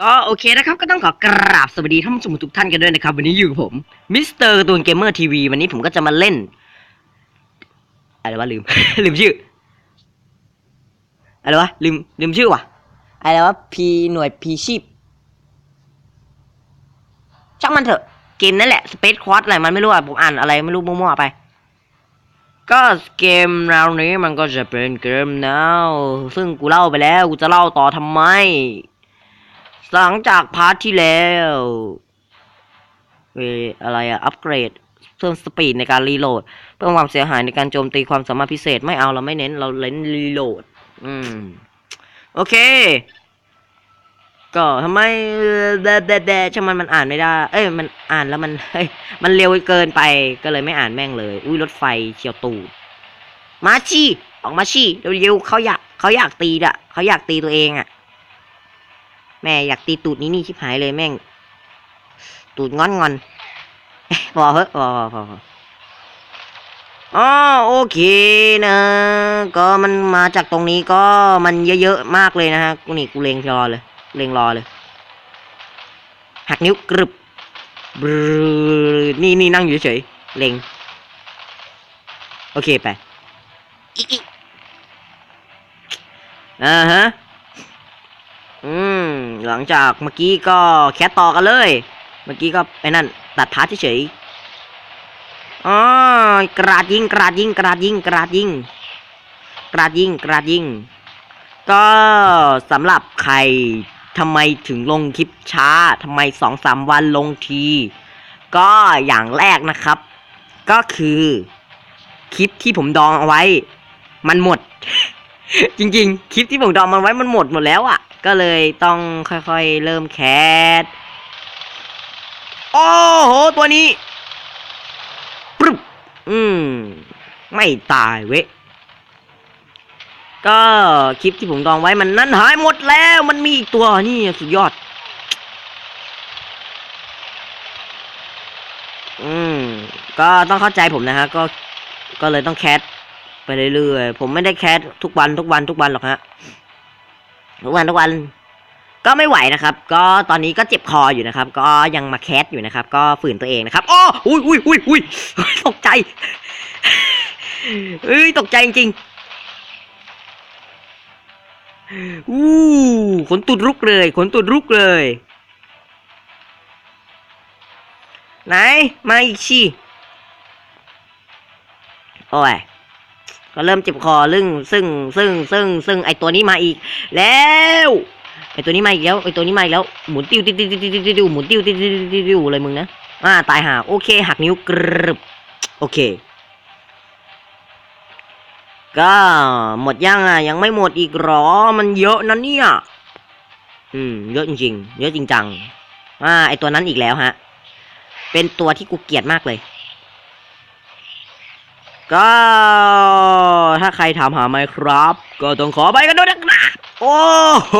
ก็โอเคนะครับก็ต้องขอกราบสวัสดีท่านผู้ชมทุกท่านกันด้วยนะครับ วันนี้อยู่กับผมมิสเตอร์การ์ตูนเกมเมอร์ทีวีวันนี้ผมก็จะมาเล่น อะไรวะลืม ลืมชื่อ อะไรวะลืมลืมชื่อว่ะ อะไรวะพีหน่วยพีชีพช่างมันเถอะ เกมนั่นแหละสเปซค a อ d อะไรมันไม่รู้อะผมอ่านอะไรไม่รู้มั่วๆไป ก็เกมแนวนี้มันก็จะเป็นเกมแนวซึ่งกูเล่าไปแล้วกูจะเล่าต่อทำไม หลังจากพาร์ทที่แล้วเออะไรอะอัปเกรด เพิ่มสปีดในการรีโหลด เพิ่มความเสียหายในการโจมตีความสามารถพิเศษไม่เอาเราไม่เน้นเราเน้นรีโหลด อืม โอเค ก็ทำไมแดแดแดดช่างมันมันอ่านไม่ได้ เอ้ยมันอ่านแล้วมันเฮ้ยมันเร็วเกินไปก็เลยไม่อ่านแม่งเลย อุ้ยรถไฟเฉียวตูดมาชีออกมาชีเร็วๆเขาอยากเขาอยากตีดะเขาอยากตีตัวเองอะ แม่อยากตีตูดนี้นี่ชิบหายเลยแม่ง ตูดงอนงอนเอ๊ะพอเหอะพอพอพอพออ๋อโอเคนะ ก็มันมาจากตรงนี้ก็มันเยอะๆมากเลยนะฮะกูนี่กูเลงรอเลยเลงรอเลย หักนิ้วกรึบบรนี่นี่นั่งอยู่เฉยเลงโอเคไปอ่าฮะ อืม หลังจากเมื่อกี้ก็แคสต่อกันเลย เมื่อกี้ก็ไอ้นั่น ตัดพาร์ทเฉยอ๋อกราดยิง กราดยิง กราดยิง กราดยิง กราดยิง กราดยิง ก็สำหรับใครทำไมถึงลงคลิปช้าทำไมสองสามวันลงที ก็อย่างแรกนะครับ ก็คือ คลิปที่ผมดองเอาไว้ มันหมด จริงๆ คลิปที่ผมดองมันไว้มันหมดหมดแล้วอะ่ะ ก็เลยต้องค่อยๆ เริ่มแคสโอ้โห ตัวนี้ปึ๊บอืม ไม่ตายเว้ยก็คลิปที่ผมดองไว้มันนั้นหายหมดแล้ว มันมีอีกตัวนี่สุดยอด อืม ก็ต้องเข้าใจผมนะฮะ ก็ ก็เลยต้องแคส ไปเรื่อยๆ ผมไม่ได้แคสทุกวันทุกวันทุกวันหรอกฮะ ทุกวันทุกวัน ก็ไม่ไหวนะครับ ก็ตอนนี้ก็เจ็บคออยู่นะครับ ก็ยังมาแคสอยู่นะครับ ก็ฝืนตัวเองนะครับอ้ออุ้ยอุ้ยอุ้ยอุ้ยตกใจเอ้ยตกใจจริงๆอู้ขนตุดรุกเลย ขนตุดรุกเลย ไหน มาอีกชีโอ้ย ก็เริ่มเจ็บคอซึ่งซึ่งซึ่งซึ่งซึ่งไอตัวนี้มาอีก แล้วไอตัวนี้มาอีกแล้วไอตัวนี้มาอีกแล้วหมุนติ้วติ้วติ้วติ้วติ้วติ้วหมุนติ้วติ้วติ้วติ้วติ้วเลยมึงนะอ่าตายห่าโอเค หักนิ้วกรึบโอเค ก็หมดยังอะยังไม่หมดอีกหรอมันเยอะนะเนี่ยอืมเยอะจริงๆเยอะจริงจังอ่าไอตัวนั้นอีกแล้วฮะ เป็นตัวที่กูเกลียดมากเลย ก็ถ้าใครถามหาไหมครับ ก็ต้องขอไปกันด้วยนะครับโอ้โห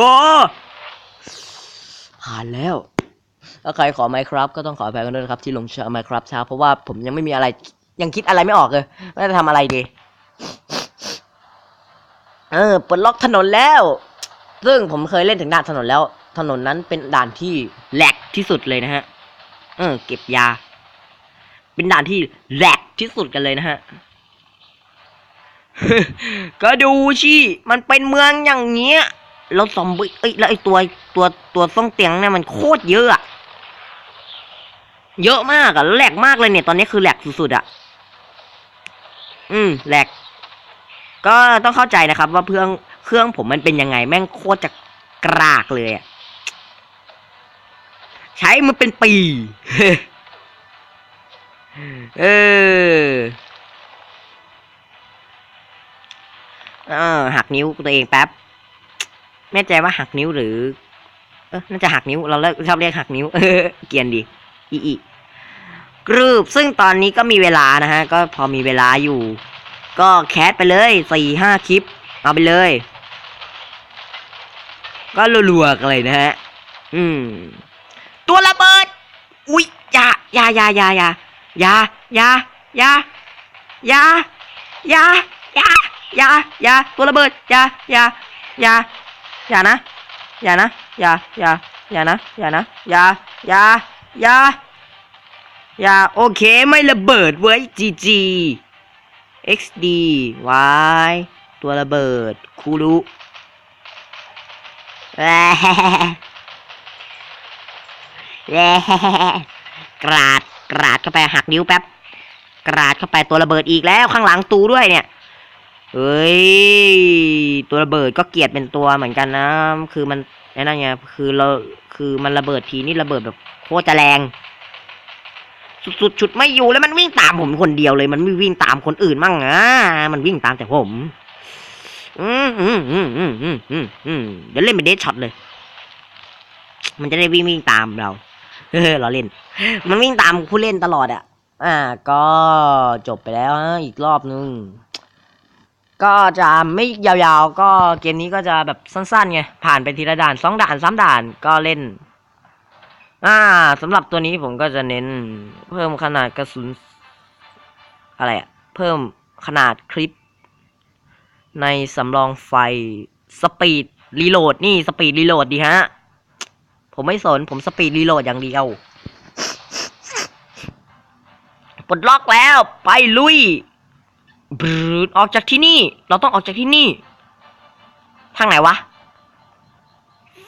ผ่านแล้วถ้าใครขอไมครับ ก็ต้องขอไปกันด้วยนะครับ ที่ลงเชไมครับช้าเพราะว่าผมยังไม่มีอะไรยังคิดอะไรไม่ออกเลยว่าจะทำอะไรดี เออปลดล็อกถนนแล้ว ซึ่งผมเคยเล่นถึงด่านถนนแล้ว ถนนนั้นเป็นด่านที่แหลกที่สุดเลยนะฮะ เออ เก็บยา เป็นด่านที่แหลกที่สุดกันเลยนะฮะ ก็ดูชิมันเป็นเมืองอย่างเงี้ย แล้วซอมบี้เอ้ยแล้วไอ้ตัวตัวตัวซ่องเตียงเนี่ยมันโคตรเยอะอะเยอะมากอะแหลกมากเลยเนี่ยตอนนี้คือแหลกสุดๆอะอืมแหลก ก็ต้องเข้าใจนะครับ ว่าเครื่องเครื่องผมมันเป็นยังไง แม่งโคตรจะกรากเลยอะใช้มันเป็นปี เออ เออหักนิ้วตัวเองแป๊บแน่ใจว่าหักนิ้วหรือ เออน่าจะหักนิ้ว เราเลิกชอบเรียกหักนิ้ว เออ เกียนดีอีอีกรูปซึ่งตอนนี้ก็มีเวลานะฮะ ก็พอมีเวลาอยู่ ก็แคสไปเลยสี่ห้าคลิป เอาไปเลย ก็รัวๆกันเลยนะฮะ อืม ตัวระเบิด อุ๊ยยายายายายายายายายายายา อยาอยาตัวระเบิดอยาอยาอยาอยานะอยานะอยาอยาอย่านะอย่านะอย่าอย่าอย่าอย่าโอเคไม่ระเบิดเว้ย GG XD Y ตัวระเบิดคูรุแหว่แหว่กราดกราดเข้าไปหักนิ้วแป๊บ กราดเข้าไปตัวระเบิดอีกแล้วข้างหลังตูด้วยเนี่ย เฮ้ย ตัวระเบิดก็เกียดเป็นตัวเหมือนกันนะ คือมันนั่นไงคือเราคือมันระเบิดทีนี่ระเบิดแบบโคตรจะแรง สุดๆชุดไม่อยู่แล้วมันวิ่งตามผมคนเดียวเลย มันไม่วิ่งตามคนอื่นมั่งอะมันวิ่งตามแต่ผมอืมอืมอืมอืมอืมอืมอืมเดี๋ยวเล่นเป็นเดชช็อตเลย มันจะได้วิ่งวิ่งตามเราเฮ้ยเราเล่น มันวิ่งตามผู้เล่นตลอดอะ อ่า ก็จบไปแล้วฮะอีกรอบนึง ก็จะไม่ยาวๆ ก็เกมนี้ก็จะแบบสั้นๆไง ผ่านไปทีละด่านสองด่านสามด่านก็เล่น อ่าสำหรับตัวนี้ผมก็จะเน้น เพิ่มขนาดกระสุน อะไรอะเพิ่มขนาดคลิป ในสำรองไฟสปีดรีโหลดนี่สปีดรีโหลดดีฮะ ผมไม่สน ผมสปีดรีโหลดอย่างเดียว ปลดล็อกแล้ว ไปลุย บรืดออกจากที่นี่ เราต้องออกจากที่นี่ ทางไหนวะ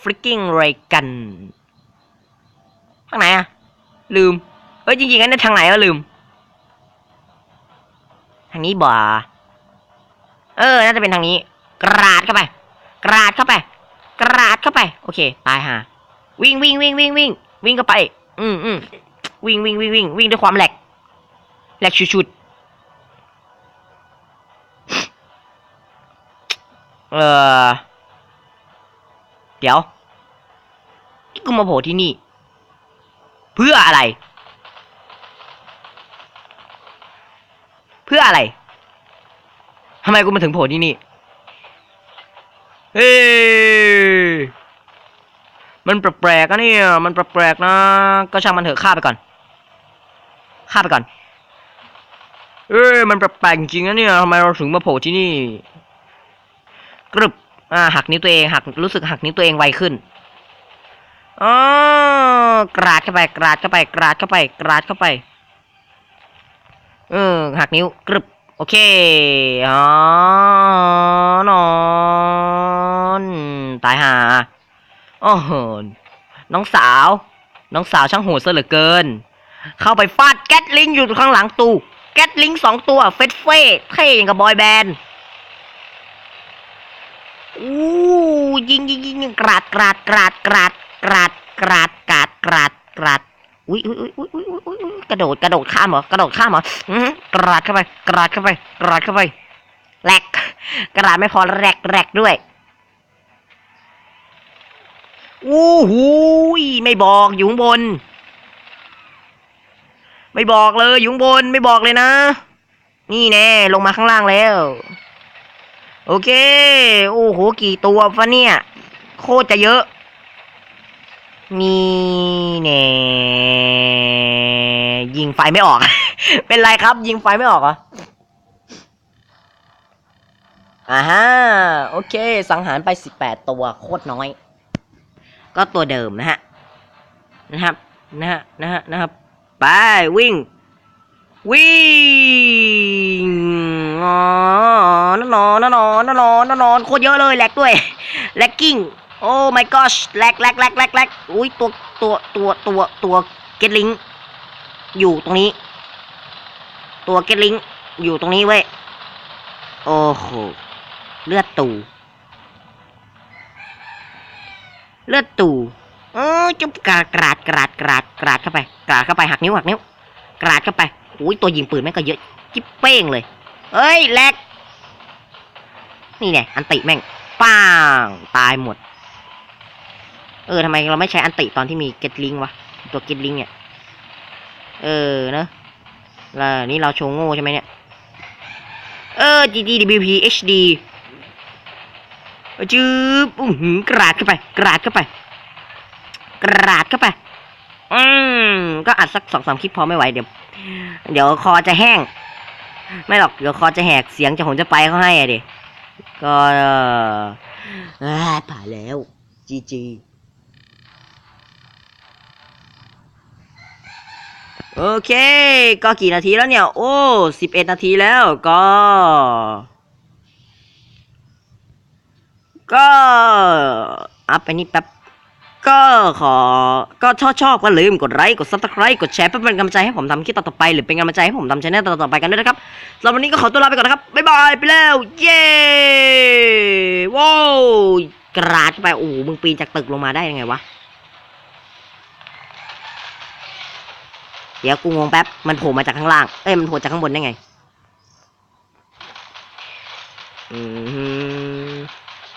freaking r a y กัน ทางไหนอะลืม เอ้ยจริงๆอันนั้นทางไหนก็ลืม ทางนี้บ่าเออ น่าจะเป็นทางนี้ กราดเข้าไป กราดเข้าไป กราดเข้าไป โอเค ตายห่าวิ่งวิ่งวิ่งวิ่งวิ่งวิ่งเข้าไป อืมอืมวิ่งวิ่งวิ่งวิ่งวิ่งด้วยความแหลกแหลกชุด เออ เดี๋ยวที่กูมาโผล่ที่นี่ เพื่ออะไร เพื่ออะไรทำไมกูมาถึงโผล่ที่นี่ เฮ้มันแปลกๆนะเนี่ย มันแปลกๆนะ ก็ช่างมันเถอะฆ่าไปก่อน ฆ่าไปก่อน เอ้ย มันแปลกๆจริงนะเนี่ยทำไมเราถึงมาโผล่ที่นี่ กรึบอ่าหักนิ้วตัวเองหักรู้สึกหักนิ้วตัวเองไวขึ้นอ๋อกราดเข้าไป กราดเข้าไป กราดเข้าไป กราดเข้าไปเออหักนิ้วกรึบโอเคอ๋อนอนตายหาโอ้โหน้องสาว น้องสาวช่างโหดซะเหลือเกิน เข้าไปฟาดแก๊ตลิงอยู่ข้างหลังตู้แก๊ตลิงสองตัวเฟสเฟ่เท่อย่างกับบอยแบนด์ อู้ยิงยิงยิงยิงกราดกราดกราดกราดกราดกราดกราดกราดกราดอุ้ยอุ้ยอุ้ยอุ้ยอุ้ยอุ้ยอุ้ยกระโดดกระโดดข้ามเหรอกระโดดข้ามเหรอกราดเข้าไปกราดเข้าไปกราดเข้าไปแหลกกราดไม่พอแหลกแหลกด้วยอู้หูยไม่บอกอยู่บน ไม่บอกเลยอยู่บนไม่บอกเลยนะ นี่แน่ลงมาข้างล่างแล้ว โอเค โอ้โห กี่ตัวฟะเนี่ย โคตรจะเยอะนี่แน่ยิงไฟไม่ออก เป็นไรครับ ยิงไฟไม่ออกเหรออ่าฮะโอเค สังหารไปสิบแปดตัวโคตรน้อย ก็ตัวเดิมนะฮะ นะครับ นะฮะ นะฮะ นะครับ ไป วิ่ง วิ่งอ๋อ อนนอนนอนนอนนอนโคตรเยอะเลยแลกด้วยแลกกิ้งโอ้ my gosh แลกแลกแลกแลกแลกอุ้ยตัวตัวตัวตัวตัวเกตลิงอยู่ตรงนี้ ตัวเกตลิงอยู่ตรงนี้เว้ยโอ้โหเลือดตู่เลือดตูเออจุ๊บกราดกราดกราดกราดกราดเข้าไป กราดเข้าไปหักนิ้วหักนิ้ว กราดเข้าไปอุ้ยตัวยิงปืนแม่งก็เยอะ จิ๊บเป้งเลย เอ้ยแลก นี่ไงอันติแม่งป้างตายหมด เออทำไมเราไม่ใช้อันติตอนที่มีเกตลิงวะตัวเกตลิงเนี่ย เออเนอะแล้วนี่เราโชว์โง่ใช่ไหมเนี่ยเออ GGWP HD จืบอื้อหือกราดเข้าไป กราดเข้าไป กราดเข้าไป อืมก็อัดสักสองสามคลิปพอไม่ไหวเดี๋ยว เดี๋ยวคอจะแห้ง ไม่หรอก เดี๋ยวคอจะแหกเสียงจะผมจะไปเขาให้อะดิ ก็ผ่านแล้วจีจีโอเค ก็กี่นาทีแล้วเนี่ย โอ้สิบเอ็ดนาทีแล้วก็ ก็อัพไปนี่แป๊บ ก็ขอก็ชอบชอบก็ลืมกดไลค์กดซับสไครต์กดแชร์เพื่อเป็นกำลังใจให้ผมทำคลิปต่อไป หรือเป็นกำลังใจให้ผมทำชาแนลต่อไปกันด้วยนะครับสำหรับวันนี้ก็ขอตัวลาไปก่อนนะครับ บ๊ายบายไปแล้ว เย้ว้าวกราดไปโอ้มึงปีนจากตึกลงมาได้ยังไงวะ เดี๋ยวกูงงแป๊บ มันโผล่มาจากข้างล่าง เอ้ยมันโผล่จากข้างบนได้ไง อืม